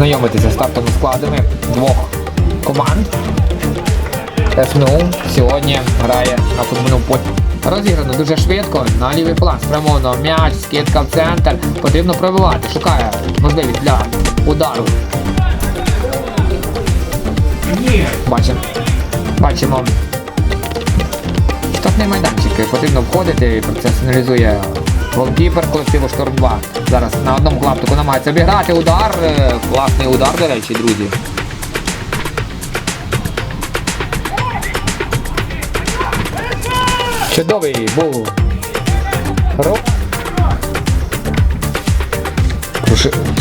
знайомитися з стартовими складами двох команд. СНУ сьогодні грає на футбольному полі. Розіграно дуже швидко на лівий план. Спрямовано м'яч, скидка в центр. Потрібно пробивати. Шукає можливість для удару. Бачимо. Бачимо. Штатний майданчик. Потрібно входити, і процес аналізує голкіпер колективу Шторм 2. Зараз на одному клаптику намагається обіграти удар. Е, Класний удар, до речі, друзі. Чудовий був.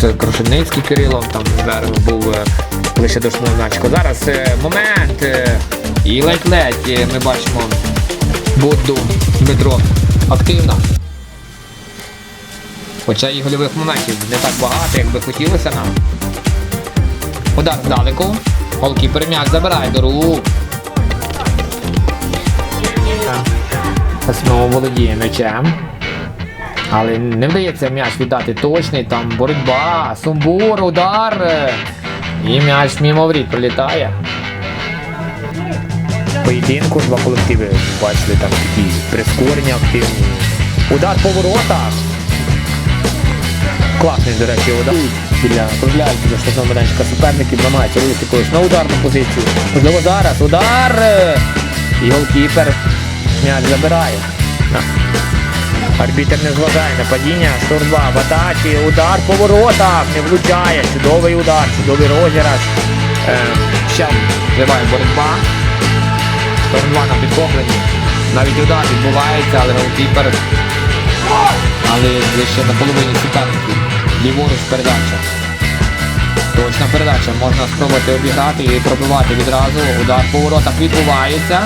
Це Крушельницький Кирило, там зверху був е, лише до шмовначку. Зараз е, момент. е, І ледь-ледь е, ми бачимо Будду Дмитро активно. Хоча і гольових моментів не так багато, як би хотілося нам. Удар здалеку. Голкіпер м'яч забирає до рук. Знову володіє м'ячем. Але не вдається м'яч віддати точний, там боротьба, сумбур, удар. І м'яч мимо воріт пролітає. Поєдинку два колективи бачили там такі прискорення активні. Удар по воротах. Класний, до речі, удар. Біля кружляють до штатного майданчика суперників, намагається вивести когось на ударну позицію. Можливо, зараз удар. І голкіпер м'яч забирає. Арбітер не зважає на падіння. Штурба в атаці. Удар по воротах. Не влучає. Чудовий удар, чудовий розіграш. Е, ще триває боротьба. Штурм 2 на підхопленні. Навіть удар відбувається, але голкіпер. Але лише на половині суперників. Ліворуч передача. Точна передача. Можна спробувати обіграти і пробивати відразу. Удар по воротах відбувається.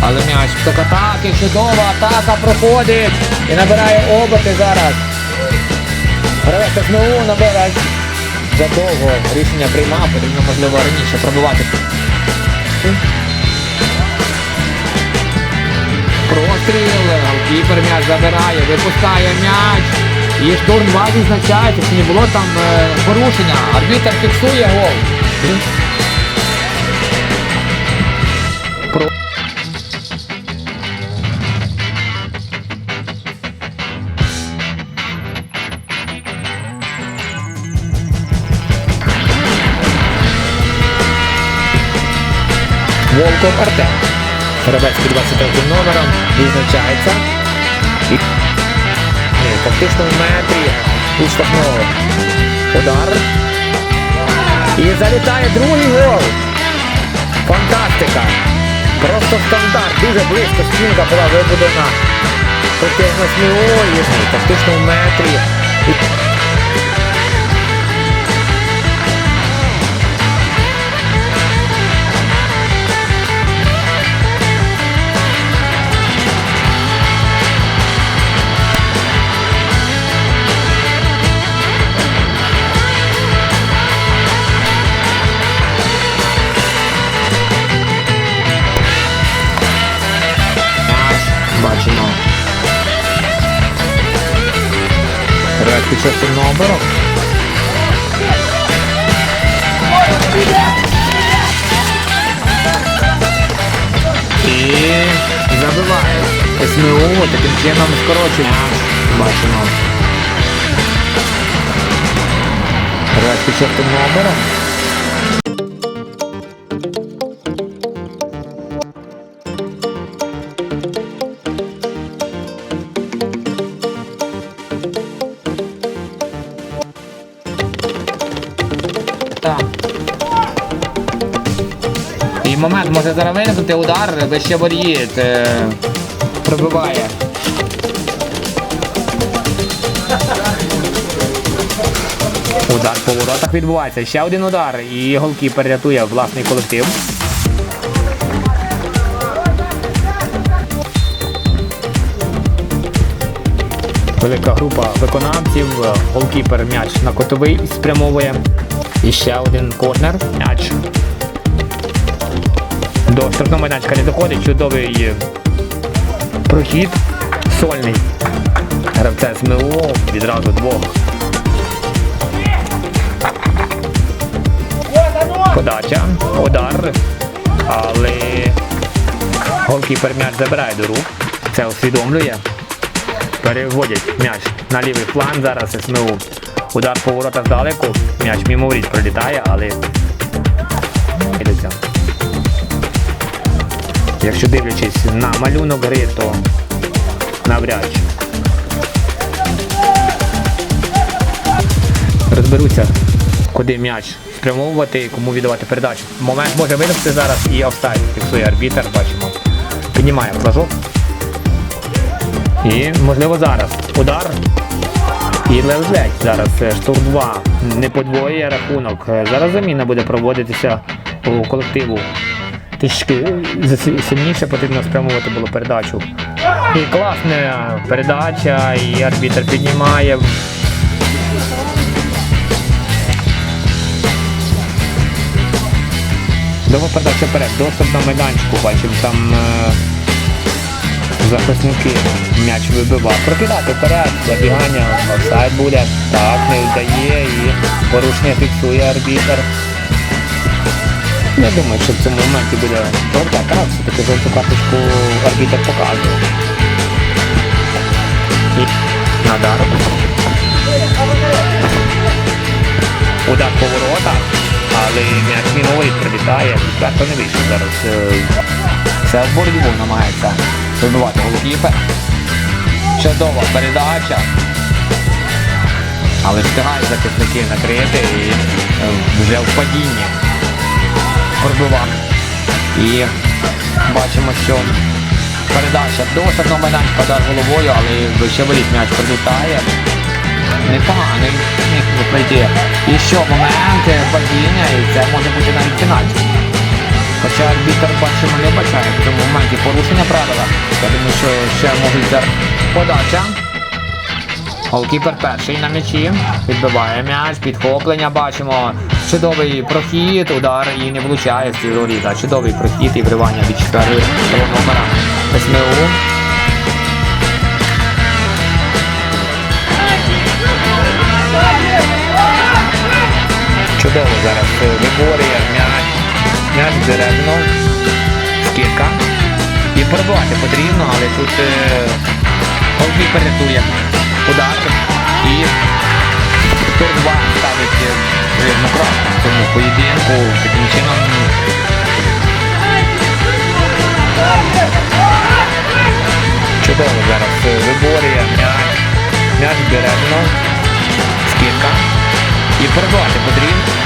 Але м'яч в атаки, чудова атака проходить і набирає оберти зараз. Гравець знову набирає. Задовго рішення приймав, потрібно можливо раніше пробивати. Простріл, голкіпер м'яч забирає, випускає м'яч. І штурм 2 відзначається, чи не було там е, порушення. Арбітер фіксує гол. Про- Волков Артем. Гравець під 23 номером відзначається. Ні, фактично в метрі штрафного удар. І залітає другий гол. Фантастика. Просто стандарт. Дуже близько стінка була вибудена. Протягом ой, фактично в метрі. Під шостим оборот. І забиває. СМУ таким чином скорочення. Бачимо. Раз під шостим номером. Так. Момент може зараз виникнути удар, вище воріт. Е, пробиває. Удар по воротах відбувається. Ще один удар. І голкіпер рятує власний колектив. Велика група виконавців. Голкіпер м'яч на котовий спрямовує. І ще один корнер. М'яч. До штрафного майданчика не доходить. Чудовий е, прохід. Сольний. гравця СМУ відразу двох. Подача, удар, але голкіпер м'яч забирає до рук. Це усвідомлює. Переводять м'яч на лівий фланг зараз СМУ. Удар по воротах здалеку. М'яч мимо воріт пролітає, але Якщо дивлячись на малюнок гри, то навряд чи. Розберуться, куди м'яч спрямовувати і кому віддавати передачу. Момент може виникнути зараз і офсайд. Фіксує арбітер, бачимо. Піднімає флажок. І можливо зараз. Удар. І ледь зараз е, штурм 2 не подвоює рахунок. Е, Зараз заміна буде проводитися у колективу. Трішки сильніше потрібно спрямовувати було передачу. І класна передача, і арбітр піднімає. Довга передача вперед, доступ на майданчику, бачимо там е, захисники м'яч вибивав. Прокидати вперед, забігання, офсайд буде. Так, не вдає і порушення фіксує арбітр. Не думаю, що в цьому моменті буде жовта карта, все-таки жовту карточку арбітр показує. І надар. Удар по воротах, але м'яч міновий прилітає, відверто не вийшов зараз. е, Це в боротьбу намагається вибивати голкіпер. Чудова передача. Але встигають захисники накрити і е, вже в падінні пробивав. І бачимо, що передача до штрафного майданчика удар головою, але вище воліт м'яч прилітає. Непоганий би. І що момент е, падіння, і це може бути навіть пенальті. Хоча арбітр бачимо не бачає в цьому моменті порушення правила. Я думаю, що ще можуть подача. Голкіпер перший на м'ячі. Відбиває м'яч, підхоплення бачимо. Чудовий прохід, удар і не влучає в ці воріта. Чудовий прохід і вривання від четвертого номера СМУ. Чудово зараз виборює м'яч. М'яч деревно. Скидка. І пробувати потрібно, але тут е, голкіпер рятує удар. І Тур-2 ставить е, крапку в цьому поєдинку. Таким чином чудово зараз е, виборює м'яч. М'яч бережно. Скидка. І пробувати потрібно.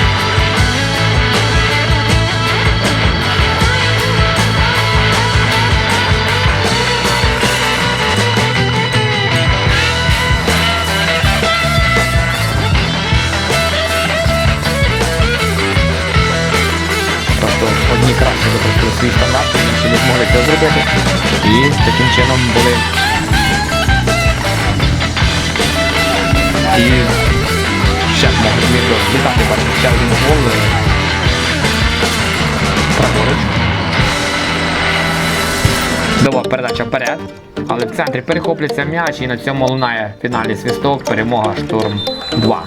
Використали свій стандарт, інші не змогли це зробити. І таким чином були. І ще можуть міг злітати бачите, ще один гол. Праворуч. Дова передача вперед. Але в центрі перехоплюється м'яч і на цьому лунає фінальний свисток. Перемога штурм 2.